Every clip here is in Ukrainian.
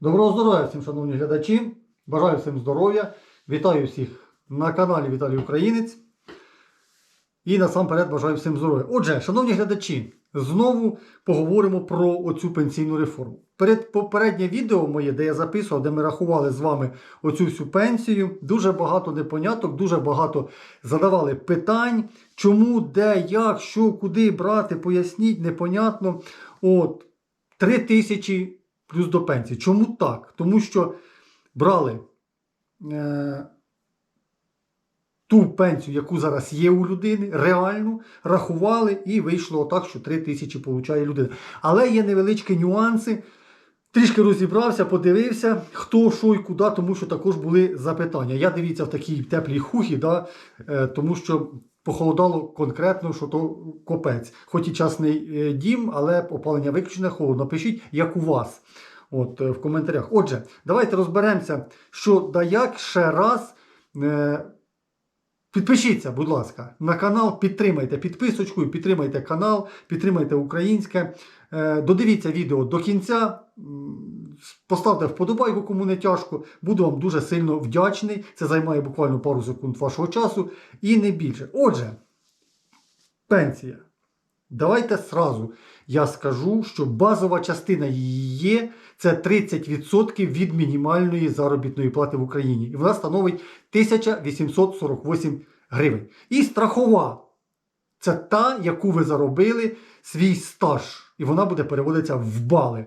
Доброго здоров'я всім, шановні глядачі. Бажаю всім здоров'я. Вітаю всіх на каналі Віталій Українець. І насамперед бажаю всім здоров'я. Отже, шановні глядачі, знову поговоримо про оцю пенсійну реформу. Перед попереднє відео моє, де я записував, де ми рахували з вами оцю всю пенсію, дуже багато непоняток, дуже багато задавали питань, чому, де, як, що, куди брати, поясніть, непонятно. От, 3 тисячі плюс до пенсії. Чому так? Тому що брали е, ту пенсію, яку зараз є у людини, реальну, рахували, і вийшло так, що 3 тисячі получає людина. Але є невеличкі нюанси. Трішки розібрався, подивився, хто, що і куди, тому що також були запитання. Я дивіться в такій теплій хухі, да, е, тому що похолодало конкретно, що то копець. Хоч і частний е, дім, але опалення виключене, холодно. Пишіть, як у вас. От, е, в коментарях. Отже, давайте розберемося, що да як ще раз. Е, Підпишіться, будь ласка, на канал, підтримайте підписочку, підтримайте канал, підтримайте українське. Е, Додивіться відео до кінця. Поставте вподобайку, кому не тяжко. Буду вам дуже сильно вдячний. Це займає буквально пару секунд вашого часу і не більше. Отже, пенсія. Давайте сразу я скажу, що базова частина її є це 30% від мінімальної заробітної плати в Україні. І вона становить 1848 гривень. І страхова це та, яку ви заробили свій стаж. І вона буде переводитися в бали.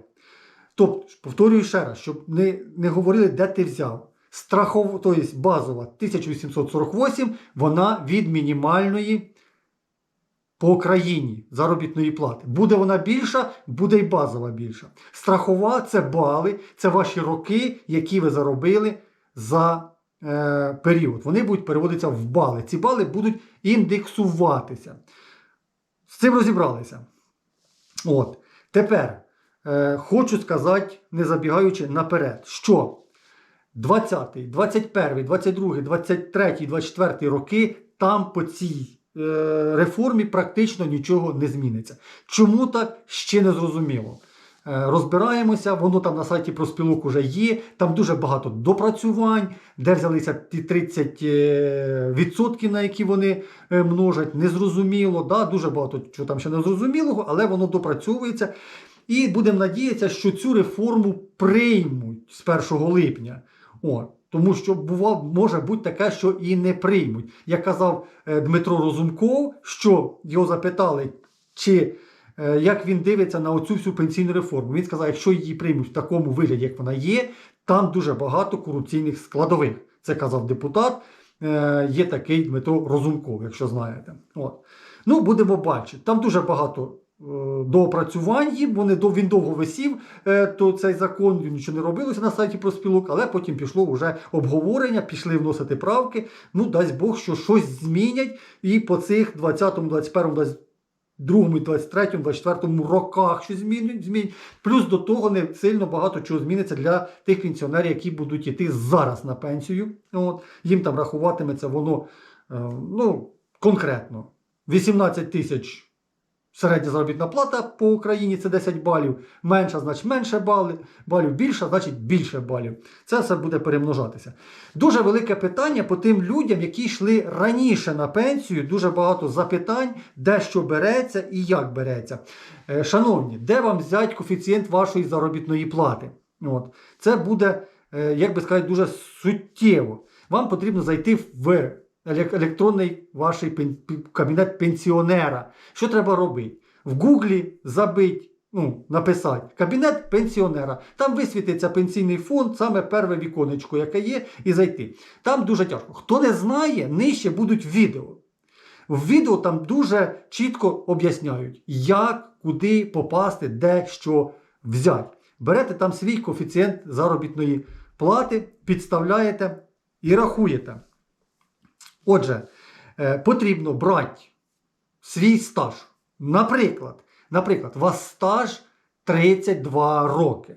Тобто, повторюю ще раз, щоб не, не говорили, де ти взяв. Страхова, тобто базова 1848, вона від мінімальної по країні заробітної плати. Буде вона більша, буде й базова більша. Страхова це бали, це ваші роки, які ви заробили за е, період. Вони будуть переводитися в бали. Ці бали будуть індексуватися. З цим розібралися. От. Тепер е, хочу сказати, не забігаючи наперед, що 20, 21, 22, 23, 24 роки там по цій е, реформі практично нічого не зміниться. Чому так ще не зрозуміло. Е, Розбираємося, воно там на сайті проспілок уже є. Там дуже багато допрацювань, де взялися ті 30%, е, на які вони е, множать. Незрозуміло. Да? Дуже багато чого там ще не зрозумілого, але воно допрацьовується. І будемо надіятися, що цю реформу приймуть з 1 липня. О, тому що бува, може бути таке, що і не приймуть. Як казав Дмитро Розумков, що його запитали, чи як він дивиться на оцю всю пенсійну реформу. Він сказав, якщо її приймуть в такому вигляді, як вона є, там дуже багато корупційних складових. Це казав депутат. Е, Є такий Дмитро Розумков, якщо знаєте. От. Ну, будемо бачити. Там дуже багато е, доопрацювань їм. Вони він довго висів, е, то цей закон нічого не робилося на сайті проспілок, але потім пішло вже обговорення, пішли вносити правки. Ну, дасть Бог, що щось змінять, і по цих 20, 21, 22, 23, 24 роках щось змінить, змінять. Плюс до того не сильно багато чого зміниться для тих пенсіонерів, які будуть йти зараз на пенсію. От. Їм там рахуватиметься воно е, ну, конкретно. 18 тисяч середня заробітна плата по Україні це 10 балів. Менша, значить менше балів, більша, значить більше балів. Це все буде перемножатися. Дуже велике питання по тим людям, які йшли раніше на пенсію. Дуже багато запитань, де що береться і як береться. Е, Шановні, де вам взяти коефіцієнт вашої заробітної плати? От. Це буде, е, як би сказати, дуже суттєво. Вам потрібно зайти в електронний ваш кабінет пенсіонера. Що треба робити? В Гуглі забить, ну, написати кабінет пенсіонера. Там висвітиться пенсійний фонд, саме перше віконечко, яке є, і зайти. Там дуже тяжко. Хто не знає, нижче будуть відео. В відео там дуже чітко об'ясняють, як, куди попасти, де що взяти. Берете там свій коефіцієнт заробітної плати, підставляєте і рахуєте. Отже, е, потрібно брати свій стаж. Наприклад, наприклад, у вас стаж 32 роки.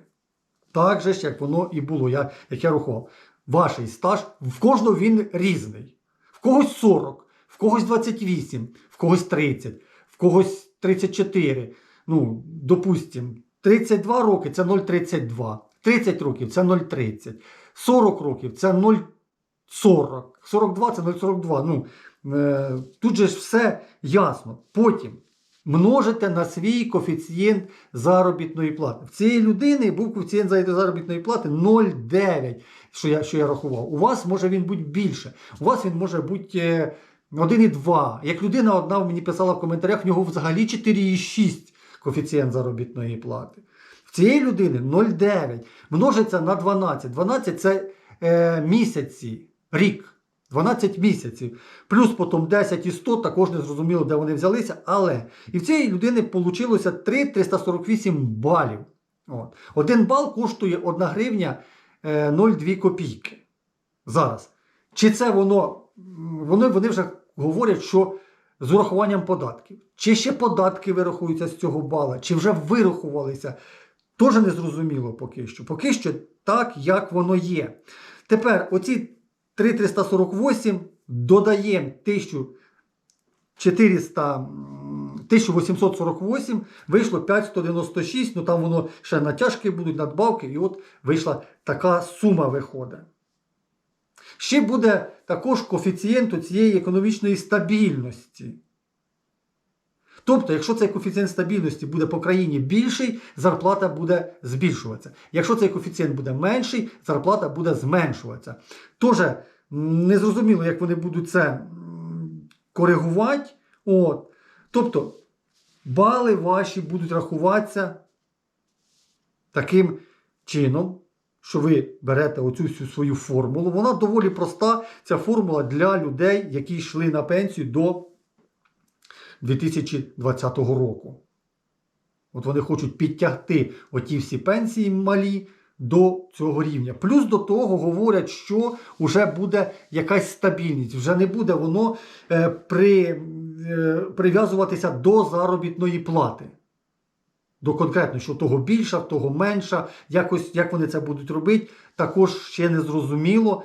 Так же як воно і було, я, як я рахував. Ваш стаж, в кожного він різний. В когось 40, в когось 28, в когось 30, в когось 34. Ну, допустимо, 32 роки це 0,32. 30 років це 0,30. 40 років це 0,40. 42 це 0,42. Ну, е, тут же ж все ясно. Потім множите на свій коефіцієнт заробітної плати. В цієї людини був коефіцієнт заробітної плати 0,9, що я, що я рахував. У вас може він бути більше. У вас він може бути е, 1,2. Як людина одна мені писала в коментарях, в нього взагалі 4,6 коефіцієнт заробітної плати. В цієї людини 0,9 множиться на 12. 12 це е, місяці, рік. 12 місяців. Плюс потім 10 і 100, також не зрозуміло, де вони взялися. Але і в цієї людини вийшло 3,348 балів. От. Один бал коштує 1 гривня е, 0,2 копійки. Зараз. Чи це воно, вони, вони вже говорять, що з урахуванням податків. Чи ще податки вирахуються з цього бала, чи вже вирахувалися. Теж не зрозуміло поки що. Поки що так, як воно є. Тепер оці 3348 додаємо 1400, 1848, вийшло 596, ну там воно ще натяжки будуть, надбавки, і от вийшла така сума виходить. Ще буде також коефіцієнт цієї економічної стабільності. Тобто, якщо цей коефіцієнт стабільності буде по країні більший, зарплата буде збільшуватися. Якщо цей коефіцієнт буде менший, зарплата буде зменшуватися. Тож, незрозуміло, як вони будуть це коригувати. От. Тобто, бали ваші будуть рахуватися таким чином, що ви берете оцю всю свою формулу. Вона доволі проста. Ця формула для людей, які йшли на пенсію до 2020 року. От вони хочуть підтягти оті всі пенсії малі до цього рівня. Плюс до того говорять, що вже буде якась стабільність, вже не буде воно е, при, е, прив'язуватися до заробітної плати. До конкретно, що того більша, того менша. Якось як вони це будуть робити, також ще не зрозуміло.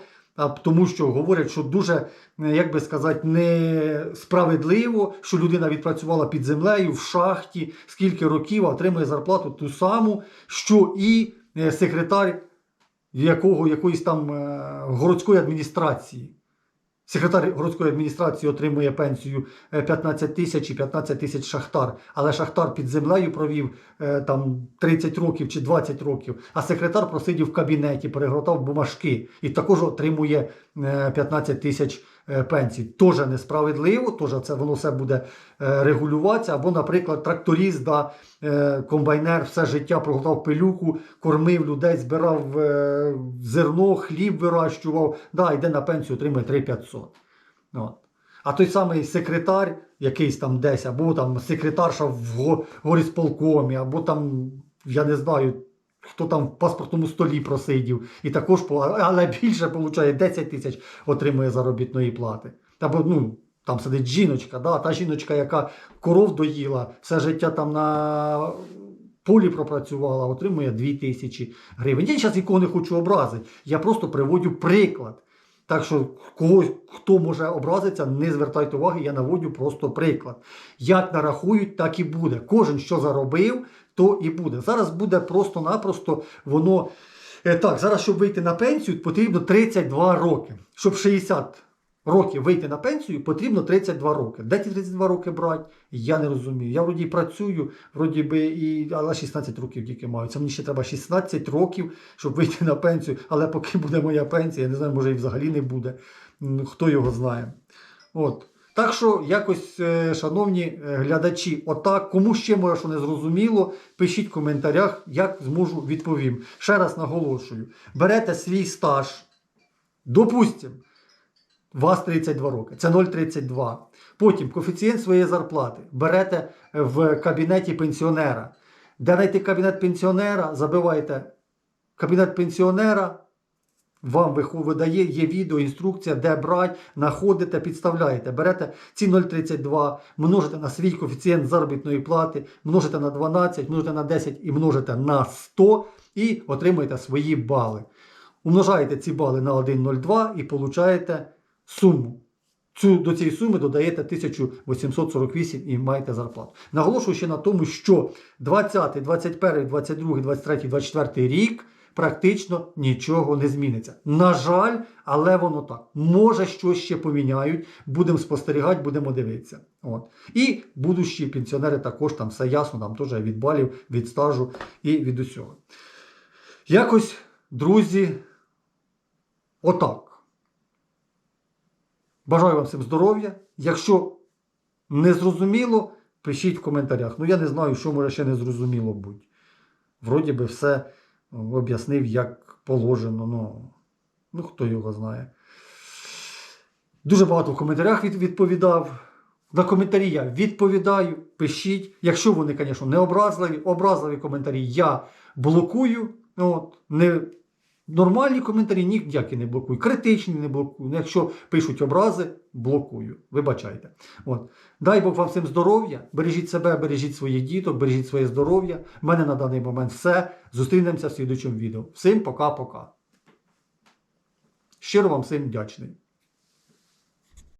Тому що говорять, що дуже, е, як би сказати, несправедливо, що людина відпрацювала під землею в шахті скільки років, отримує зарплату ту саму, що і е, секретар якого, якоїсь там е, городської адміністрації. Секретар городської адміністрації отримує пенсію е, 15 тисяч і 15 тисяч шахтар. Але шахтар під землею провів е, там 30 років чи 20 років, а секретар просидів в кабінеті, перегортав бумажки і також отримує е, 15 тисяч е, пенсій. Тоже несправедливо, теж це воно все буде е, регулюватися. Або, наприклад, тракторист, да, е, комбайнер все життя проглотав пилюку, кормив людей, збирав е, зерно, хліб вирощував, да, йде на пенсію, отримує 3500. От. А той самий секретар, якийсь там десь, або там секретарша в го- горісполкомі, або там, я не знаю, хто там в паспортному столі просидів, і також, але більше получає 10 тисяч отримує заробітної плати. Або, ну, там сидить жіночка, да, та жіночка, яка коров доїла, все життя там на полі пропрацювала, отримує 2 тисячі гривень. Я зараз нікого не хочу образити. Я просто приводю приклад. Так що когось, хто може образитися, не звертайте уваги, я наводю просто приклад. Як нарахують, так і буде. Кожен, що заробив, то і буде. Зараз буде просто-напросто воно. Е, Так, зараз, щоб вийти на пенсію, потрібно 32 роки. Щоб 60 років вийти на пенсію, потрібно 32 роки. Де ті 32 роки брати? Я не розумію. Я вроді працюю, вроді би, і, але 16 років тільки маю. Це мені ще треба 16 років, щоб вийти на пенсію. Але поки буде моя пенсія, я не знаю, може і взагалі не буде. Хто його знає. От. Так що, якось, е, шановні е, глядачі, отак, кому ще може, що не зрозуміло, пишіть в коментарях, як зможу відповім. Ще раз наголошую: берете свій стаж, допустимо, вас 32 роки, це 0,32. Потім коефіцієнт своєї зарплати берете в кабінеті пенсіонера. Де знайти кабінет пенсіонера, забивайте кабінет пенсіонера, вам видає, є відео, інструкція, де брати, знаходите, підставляєте. Берете ці 0,32, множите на свій коефіцієнт заробітної плати, множите на 12, множите на 10 і множите на 100 і отримуєте свої бали. Умножаєте ці бали на 1,02 і получаєте суму. Цю, до цієї суми додаєте 1848 і маєте зарплату. Наголошую ще на тому, що 20, 21, 22, 23, 24 рік практично нічого не зміниться. На жаль, але воно так. Може, щось ще поміняють. Будемо спостерігати, будемо дивитися. От. І будущі пенсіонери також там все ясно, там теж від балів, від стажу і від усього. Якось, друзі, отак. Бажаю вам всім здоров'я. Якщо не зрозуміло, пишіть в коментарях. Ну, я не знаю, що може ще не зрозуміло бути. Вроді би все об'яснив, як положено. Ну, ну хто його знає. Дуже багато в коментарях відповідав. На коментарі я відповідаю, пишіть. Якщо вони, звісно, не образливі, образливі коментарі я блокую. От, не, нормальні коментарі ніякі не блокую. Критичні не блокую. Ну, Якщо пишуть образи, блокую. Вибачайте. От. Дай Бог вам всім здоров'я. Бережіть себе, бережіть своїх діток, бережіть своє здоров'я. У мене на даний момент все. Зустрінемося в слідучому відео. Всім пока-пока. Щиро вам всім вдячний.